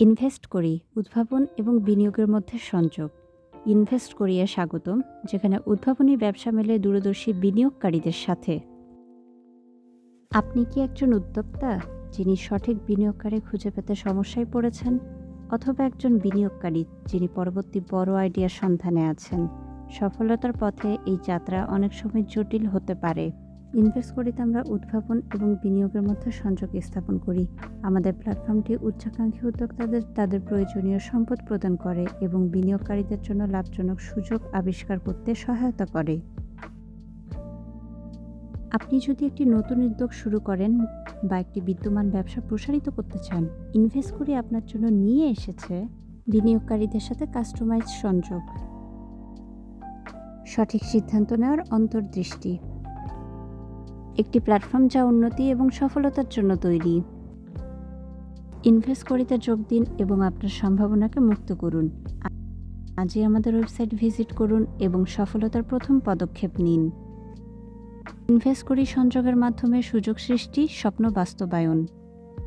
Invest করি, উদ্ভাবন এবং বিনিয়োগের মধ্যে সংযোগ। ইনভেস্ট করিয়ে স্বাগতম, যেখানে উদ্ভাবনী ব্যবসা মেলে দূরদর্শী বিনিয়োগকারীদের সাথে। আপনি কি একজন উদ্যোক্তা, যিনি সঠিক বিনিয়োগকারী খুঁজে পেতে সমস্যায় পড়েছেন, অথবা একজন বিনিয়োগকারী, যিনি পরবর্তী বড় আইডিয়ার সন্ধানে আছেন? সফলতার পথে এই যাত্রা অনেক সময় জটিল হতে পারে। ইনভেস্ট করিতে আমরা উদ্ভাবন এবং বিনিয়োগের মধ্যে সংযোগ স্থাপন করি। আমাদের প্ল্যাটফর্মটি উচ্চাকাঙ্ক্ষী উদ্যোক্তাদের, তাদের প্রয়োজনীয় সম্পদ প্রদান করে এবং বিনিয়োগকারীদের জন্য লাভজনক সুযোগ আবিষ্কার করতে সহায়তা করে। আপনি যদি একটি নতুন উদ্যোগ শুরু করেন বা একটি বিদ্যমান ব্যবসা প্রসারিত করতে চান, ইনভেস্ট করে আপনার জন্য নিয়ে এসেছে বিনিয়োগকারীদের সাথে কাস্টমাইজ সংযোগ। সঠিক সিদ্ধান্ত নেওয়ার অন্তর্দৃষ্টি। একটি প্ল্যাটফর্ম যা উন্নতি এবং সফলতার জন্য তৈরি। ইনভেস্ট করিতে যোগ দিন এবং আপনার সম্ভাবনাকে মুক্ত করুন। আজই আমাদের ওয়েবসাইট ভিজিট করুন এবং সফলতার প্রথম পদক্ষেপ নিন। ইনভেস্ট করি সংযোগের মাধ্যমে সুযোগ সৃষ্টি, স্বপ্ন বাস্তবায়ন।